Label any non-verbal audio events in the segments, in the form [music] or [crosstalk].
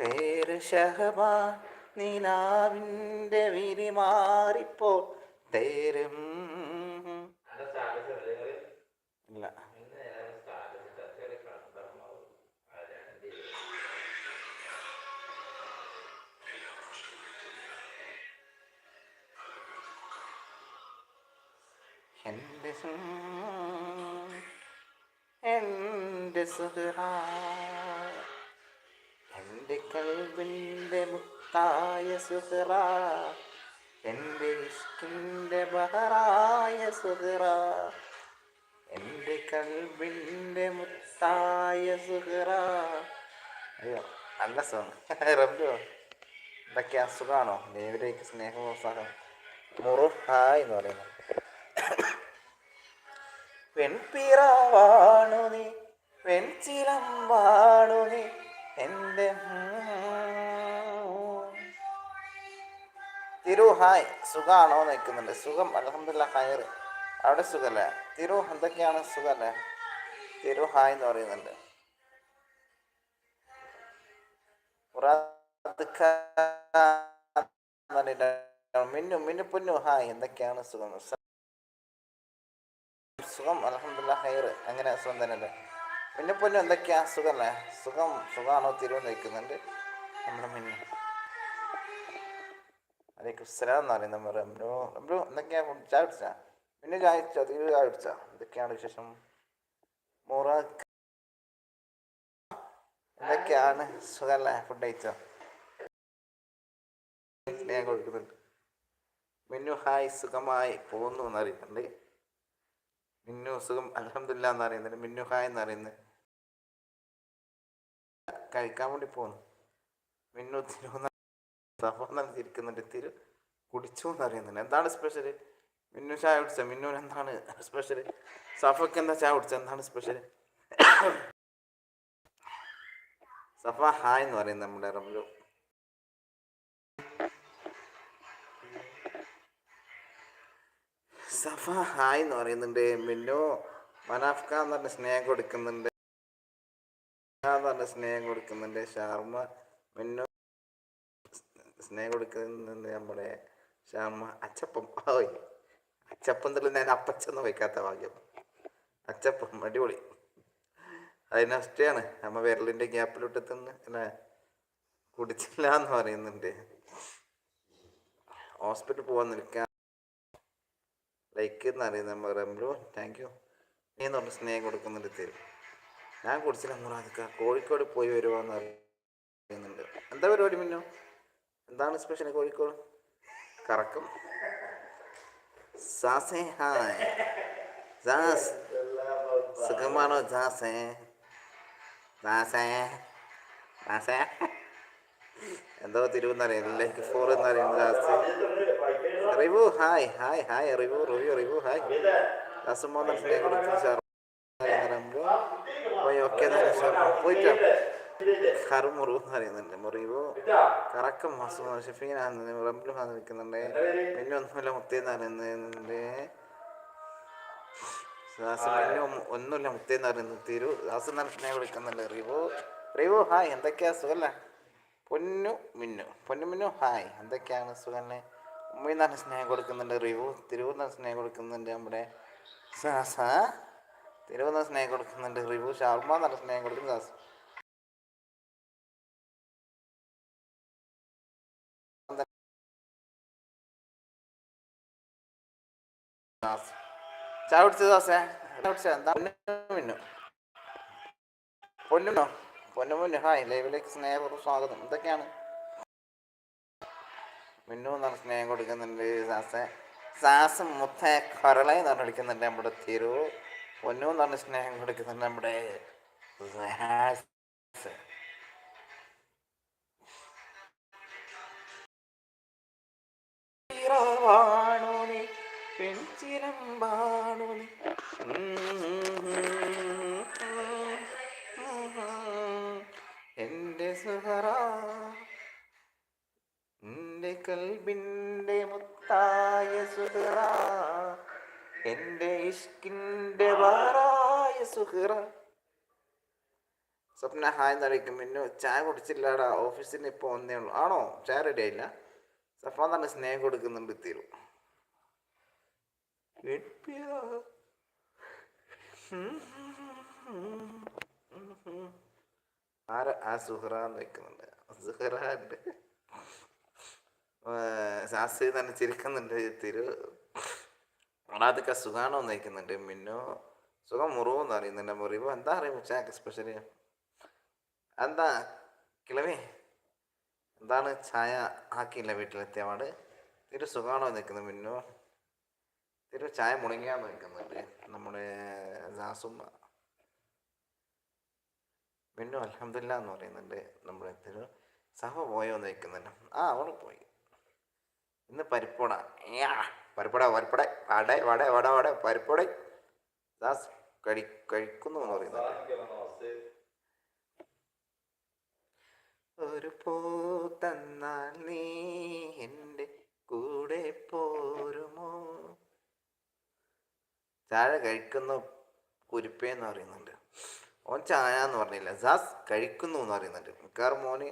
പേര് ഷഹബാ നിലാവിന്റെ വിരി മാറിപ്പോൾ തേരും. ഇല്ല. എന്റെ എന്റെ സുഹറ മുത്തായ സുഹറ. എന്റെ ഇഷ്കിന്റെ ബഹറായ സുഹറ. എന്റെ കൽബിന്റെ മുത്തായ സുഹറ. അയ്യോ നല്ല സോങ് [laughs] റബ്ബോ എന്തൊക്കെയാ സുഖമാണോ ദേവിലേക്ക് സ്നേഹോത്സാഹം മുറു ഹായ് എന്ന് പറയുന്നത് [coughs] വെൺപിറവാണു നീ വെൺചിലമ്പാണു നീ എന്റെ തിരു ഹായ് സുഖമാണോ നിൽക്കുന്നുണ്ട്. സുഖം അലഹമില്ല ഹയർ അവിടെ സുഖല്ലേ? തിരു എന്തൊക്കെയാണ് സുഖല്ലേ? തിരു ഹായ് എന്ന് പറയുന്നുണ്ട്. മിന്നു മിന്നു പൊന്നു ഹായ്. എന്തൊക്കെയാണ് സുഖം? സുഖം അലഹമില്ല ഹയർ അങ്ങനെ സുഖം തന്നെയല്ലേ മിന്നു പൊന്നു എന്തൊക്കെയാ? സുഖമല്ലേ സുഖം സുഖമാണോ തിരുവ് നിൽക്കുന്നുണ്ട്. നമ്മുടെ മിന്നു. അലൈക്കും സ്ലാം എന്ന് പറയുന്നത് നമ്മുടെ റംലു റംലു എന്തൊക്കെയാ ചായ കുടിച്ചാ? പിന്നെ ചായ കുടിച്ചാ? തിരു ചായ കുടിച്ചാ? എന്തൊക്കെയാണ് വിശേഷം? മുറ എന്തൊക്കെയാണ് സുഖല്ലേ? ഫുഡ് കഴിച്ചോ? സ്നേഹം കൊടുക്കുന്നുണ്ട്. മിന്നു ഹായ് സുഖമായി പോകുന്നു എന്നറിയുന്നുണ്ട് മിന്നു സുഖം അലഹമില്ല എന്ന് പറയുന്നുണ്ട് മിന്നു ഹായ് എന്ന് കഴിക്കാൻ വേണ്ടി പോകുന്നു മിന്നു തിരുവന സഫോന്നാണ് തിരിക്കുന്നുണ്ട് തിരു കുടിച്ചു എന്നറിയുന്നില്ല എന്താണ് സ്പെഷ്യൽ മിന്നു ചായ കുടിച്ച? മിന്നുവിന് എന്താണ് സ്പെഷ്യൽ സഫക്ക് എന്താ ചായ കുടിച്ച എന്താണ് സ്പെഷ്യൽ സഫ ഹായ് എന്ന് പറയുന്നത് നമ്മുടെ റംലു. സഫ ഹായ് എന്ന് പറയുന്നുണ്ട്. മിന്നു മനാഫ്ക എന്ന് പറഞ്ഞ സ്നേഹം കൊടുക്കുന്നുണ്ട്. എന്ന് പറഞ്ഞ സ്നേഹം കൊടുക്കുന്നുണ്ട്. ഷാർമ മിന്നു സ്നേഹം കൊടുക്കുന്ന നമ്മുടെ ശ്യാമ. അച്ചപ്പം ഓയ് അച്ചപ്പം എന്നുള്ള ഞാൻ അപ്പച്ചെന്ന് വയ്ക്കാത്ത ഭാഗ്യം. അച്ചപ്പം അടിപൊളി. അതിനഷ്ടയാണ് അമ്മ വിരലിന്റെ ഗ്യാപ്പിലോട്ട് തിന്ന് അല്ല കുടിച്ചില്ല എന്ന് പറയുന്നുണ്ട്. ഹോസ്പിറ്റൽ പോകാൻ നിൽക്കാൻ ലൈക്ക് എന്ന് അറിയുന്ന റംലു താങ്ക് യു. നീ എന്ന് പറഞ്ഞ സ്നേഹം കൊടുക്കുന്നുണ്ട് തരും ഞാൻ കുടിച്ചില്ല മുറാദിക്ക. കോഴിക്കോട് പോയി വരുവാന്ന് അറിയുന്നുണ്ട് എന്താ പരിപാടി മിന്നു? എന്താണ് സ്പെഷ്യൽ കോഴിക്കോട്? കറക്കം. സാസേ ഹായ്. സാസ് സുഖമാണോ സാസേ സാസേ സാസേ എന്തോ തിരുവന്നറിയാം ലൈക്ക് ഫോർ എന്നറിയുന്നത് ജാസ്. റിവു ഹായ് ഹായ് ഹായ്. റിവു റിവ്യൂ റിവു ഹായ്. ദാസമോഹൻ പോയി ഓക്കെ പോയിട്ടോ. കറുമുറു എന്ന് പറയുന്നുണ്ട്. മുറിവു കറക്കം മാസം ഷെഫീൻ റംബിൾ വന്ന് നിൽക്കുന്നുണ്ട് പിന്നെ ഒന്നുമില്ല മുത്തേന്ന് പറയുന്നുണ്ട്. പിന്നെ ഒന്നുമില്ല മുത്തേന്ന് പറയുന്നു തിരു ദാസ് സ്നേഹം വിളിക്കുന്നുണ്ട്. റിവു റിവു ഹായ്. എന്തൊക്കെയാ? സുഖല്ലേ? പൊന്നു മിന്നു. പൊന്നു മിന്നു ഹായ്. എന്തൊക്കെയാണ് സുഖന്നെ? ഉമ്മയിൽ നിന്നാണ് സ്നേഹം കൊടുക്കുന്നുണ്ട്. റിവു തിരുവൂർ നിന്ന് സ്നേഹം കൊടുക്കുന്നുണ്ട് നമ്മുടെ സാസ. തിരുവൂർ നിന്ന് സ്നേഹം കൊടുക്കുന്നുണ്ട്. റിവു ഷാർമ എന്നുള്ള സ്നേഹം കൊടുക്കുന്നു സാസ് ചായ കുടിച്ചത് ദാസേ? കുടിച്ച? എന്താ? പൊന്നു പൊന്നുമോ പൊന്നുമുന്നു ഹായ് ലൈവിലേക്ക് സ്നേഹപൂർവം സ്വാഗതം. എന്തൊക്കെയാണ്? മിന്നു എന്നാണ് സ്നേഹം കൊടുക്കുന്നുണ്ട് സാസെ സാസ് മുത്ത കൊരള എന്ന് പറഞ്ഞ് വിളിക്കുന്നുണ്ട് നമ്മുടെ തിരു പൊന്നു എന്ന് പറഞ്ഞ സ്നേഹം കൊടുക്കുന്നുണ്ട് നമ്മുടെ പെൺചിരമ്പാണു നീ എന്റെ സുഹറ എന്റെ കൽബിന്റെ മുത്തായ സുഹറ എന്റെ ഇഷ്കിന്റെ വാറായ സുഹറ. സ്വപ്ന ഹായ് എന്നറിയിക്കും പിന്നെ ചായ കുടിച്ചില്ലാടാ. ഓഫീസിന് ഇപ്പോൾ ഒന്നേ ഉള്ളൂ. ആണോ? ചായ റെഡി ആയില്ല. സഫാൻ തന്നെ സ്നേഹം കൊടുക്കുന്നുണ്ട് തീരു ആര? ആ സുഹറ എന്ന് വെക്കുന്നുണ്ട് സുഹറ ഉണ്ട് ശാസ്ത്രി തന്നെ ചിരിക്കുന്നുണ്ട്. തിരു. അതൊക്കെ സുഖാണോ എന്ന് വയ്ക്കുന്നുണ്ട് മിന്നു സുഖം മുറിവെന്ന് അറിയുന്നുണ്ട്. മുറിവ്? എന്താ അറിയും ഉച്ചയ്ക്ക് സ്പെഷ്യൽ എന്താ കിളവി? എന്താണ് ചായ ആക്കിയില്ല വീട്ടിലെത്തിയ പാട്? തിരു സുഖാണോ നിൽക്കുന്നത് മിന്നു. തിരു ചായ മുടങ്ങിയാന്ന് നിൽക്കുന്നുണ്ട് നമ്മുടെ ജാസുമ്മ പിന്നെ അലഹമില്ല എന്ന് പറയുന്നുണ്ട്. നമ്മുടെ തിരു സഹ പോയോ നിൽക്കുന്നുണ്ട് ആ അവൾ പോയി. ഇന്ന് പരിപ്പട പരിപ്പട പരിപ്പുട വട വട വട വട. പരിപ്പട ദാസ് കഴി കഴിക്കുന്നു എന്ന് പറയുന്നുണ്ട്. ഒരു പോ തന്നാൽ നീ എന്റെ കൂടെ പോരുമോ ചായ കഴിക്കുന്ന കുരിപ്പേ എന്ന് പറയുന്നുണ്ട്. ഓൻ ചായ എന്ന് പറഞ്ഞില്ല. സാസ് കഴിക്കുന്നു എന്ന് പറയുന്നുണ്ട്. മിക്കവാറും മോന്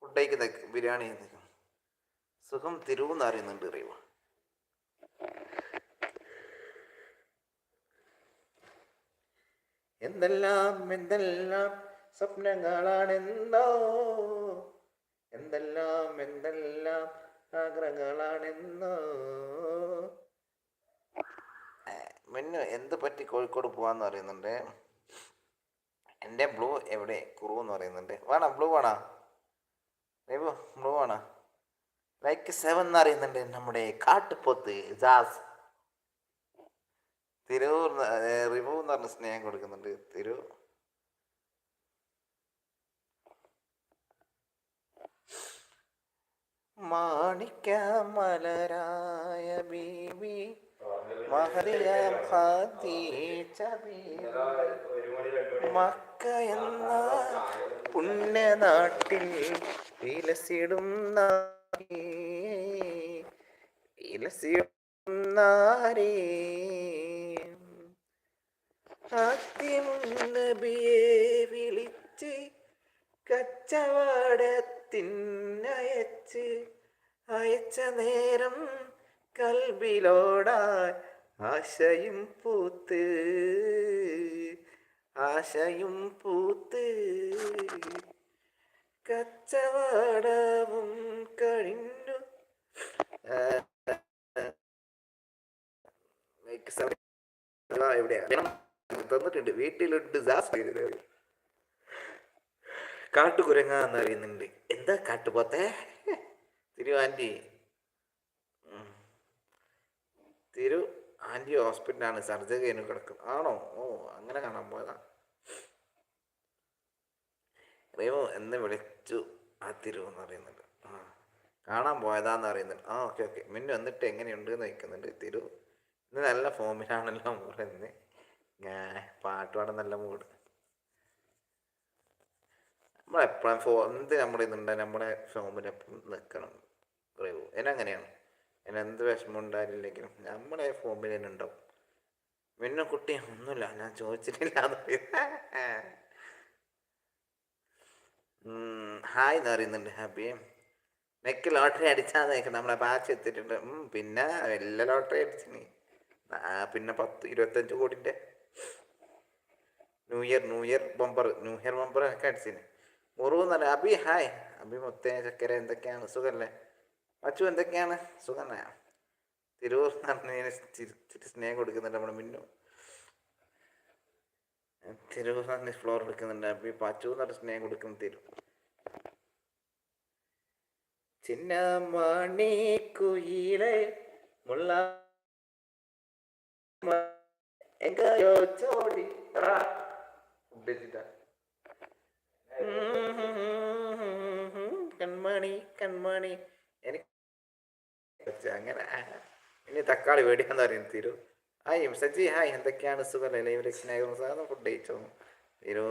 ഫുഡ് കഴിക്കുന്ന ബിരിയാണി. സുഖം തിരുവെന്ന് അറിയുന്നുണ്ട് അറിയുക എന്തെല്ലാം എന്തെല്ലാം സ്വപ്നങ്ങളാണെന്നോ എന്തെല്ലാം എന്തെല്ലാം ആഗ്രഹങ്ങളാണെന്നോ മെന്നു എന്ത് പറ്റി കോഴിക്കോട് പോവാന്ന് പറയുന്നുണ്ട്? എന്റെ ബ്ലൂ എവിടെ? കുറു എന്ന് പറയുന്നുണ്ട്. വേണോ? ബ്ലൂ വേണോ? ബേബു ബ്ലൂ വേണോ? ലൈക്ക് സെവൻ എന്ന് അറിയുന്നുണ്ട് നമ്മുടെ കാട്ടുപോത്ത് ജാസ്. തിരൂർ റിവു എന്ന് പറഞ്ഞ സ്നേഹം കൊടുക്കുന്നുണ്ട്. തിരു. മാണിക്ക മലരായ ബീവി. മക്ക എന്ന പുണ്യനാട്ടിൽ വിലസിടും നാരി. വിലസിടും നാരേ. നബിയെ വിളിച്ച് കച്ചവടത്തിനയച്ച് അയച്ച നേരം കൽബിലോടാൻ ആശയും പൂത്ത് ആശയും പൂത്ത്. കച്ചവടവും കഴിഞ്ഞു. തന്നിട്ടുണ്ട്. വീട്ടിലുണ്ട്. ജാസ് കാട്ടുകുരങ്ങ എന്ന് അറിയുന്നുണ്ട് എന്താ കാട്ടുപോത്തെ? തിരു ആന്റി ഉം. തിരു ആന്റി ഹോസ്പിറ്റലാണ് സർജറി കഴിഞ്ഞ് കിടക്കുന്നത് ആണോ? ഓ അങ്ങനെ കാണാൻ പോയതാ. റീമു എന്ന് വിളിച്ചു. ആ തിരു എന്ന് പറയുന്നുണ്ട്. ആ കാണാൻ പോയതാന്ന് പറയുന്നുണ്ട്. ആ ഓക്കെ ഓക്കെ. മിന്നു എന്നിട്ട് എങ്ങനെയുണ്ട് എന്ന് ചോദിക്കുന്നുണ്ട് തിരു. ഇന്ന് നല്ല ഫോമിലാണല്ലോ മൂട് ഞാൻ പാട്ട് പാടാൻ നല്ല മൂട് നമ്മളെപ്പോഴും ഫോ എന്ത് നമ്മുടെ ഇതുണ്ടെങ്കിൽ നമ്മുടെ ഫോമിലെപ്പോഴും നിൽക്കണം പറയൂ എനങ്ങനെയാണ് എന്നെ എന്ത് വിഷമം ഉണ്ടായില്ലെങ്കിലും നമ്മുടെ ഫോമിൽ തന്നെ ഉണ്ടാവും. പിന്നെ കുട്ടി ഒന്നുമില്ല ഞാൻ ചോദിച്ചിട്ടില്ല ഹായ് [laughs] എന്ന് പറയുന്നുണ്ട് ഹാപ്പി നെക്ക് ലോട്ടറി അടിച്ചാൽ നോക്കി നമ്മളെ ബാച്ച് എത്തിയിട്ടുണ്ട്. പിന്നെ എല്ലാ ലോട്ടറി അടിച്ചിന് പിന്നെ പത്ത് ഇരുപത്തഞ്ച് കോടിന്റെ new year new year bumper new year bumper ഒക്കെ അടിച്ചിന്. മുറിവ് എന്ന് അബി ഹായ് അബി മൊത്തം ചക്കര എന്തൊക്കെയാണ്? സുഖല്ലേ? അച്ചു എന്തൊക്കെയാണ് സുഖം തന്നെയാ തിരൂർ എന്ന് പറഞ്ഞതിന് സ്നേഹം കൊടുക്കുന്നുണ്ട് നമ്മുടെ മിന്നു തിരൂർ പറഞ്ഞ ഫ്ലോർ എടുക്കുന്നുണ്ട് അബി പച്ചു എന്ന് പറഞ്ഞ സ്നേഹം കൊടുക്കുന്നു തിരു ചിന്നമണി കുയിലെ മുള്ള കൺമണി കൺമണി എനിക്ക് അങ്ങനെ ഇനി തക്കാളി വേടിക്കാന്ന് പറയുന്നത് തിരു. ഹായ് സജി ഹായ് എന്തൊക്കെയാണ് സുഖമല്ലേ ലൈവ് സ്നേഹം സാധനം ഫുഡ് കഴിച്ചോ തിരു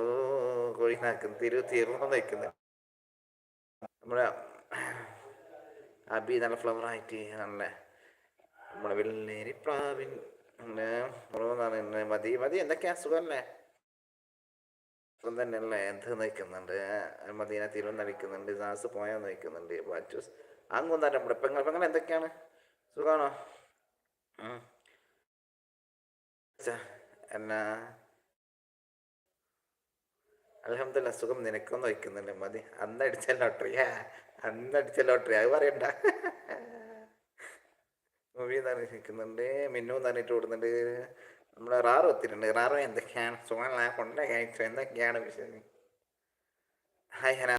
കോഴി നാക്കുന്നു തിരു തീർന്നു നയിക്കുന്നു നമ്മളെ അബി നല്ല ഫ്ലവർ ആയിട്ട് നല്ല നമ്മുടെ വെള്ളേരി പ്രാവിൻ മതി മതി എന്തൊക്കെയാ? സുഖമല്ലേ ഇപ്പം തന്നെയല്ലേ? എന്ത് നയിക്കുന്നുണ്ട് മദീന തിരുവനന്തപുരം നയിക്കുന്നുണ്ട് നാസ് പോയാൽ നയിക്കുന്നുണ്ട് ബാറ്റൂസ് അങ്ങും തന്നെ ഇവിടെ പെങ്ങൾ. പെങ്ങൾ എന്തൊക്കെയാണ്? സുഖമാണോ. എന്നാ? അലഹമില്ല സുഖം നിനക്കൊന്നും വയ്ക്കുന്നില്ല മതി. അന്നടിച്ച ലോട്ടറിയാ അന്നടിച്ച ലോട്ടറി. അത് പറയണ്ട. മൂവി നിൽക്കുന്നുണ്ട് മിന്നു തന്നിട്ട് ഓടുന്നുണ്ട്. നമ്മുടെ റാറ് ഒത്തിട്ടുണ്ട് റാറ് എന്തൊക്കെയാണ്? സുഖമല്ല കൊണ്ടേ കഴിച്ചു എന്തൊക്കെയാണ് വിഷയം ഹായ് ഹന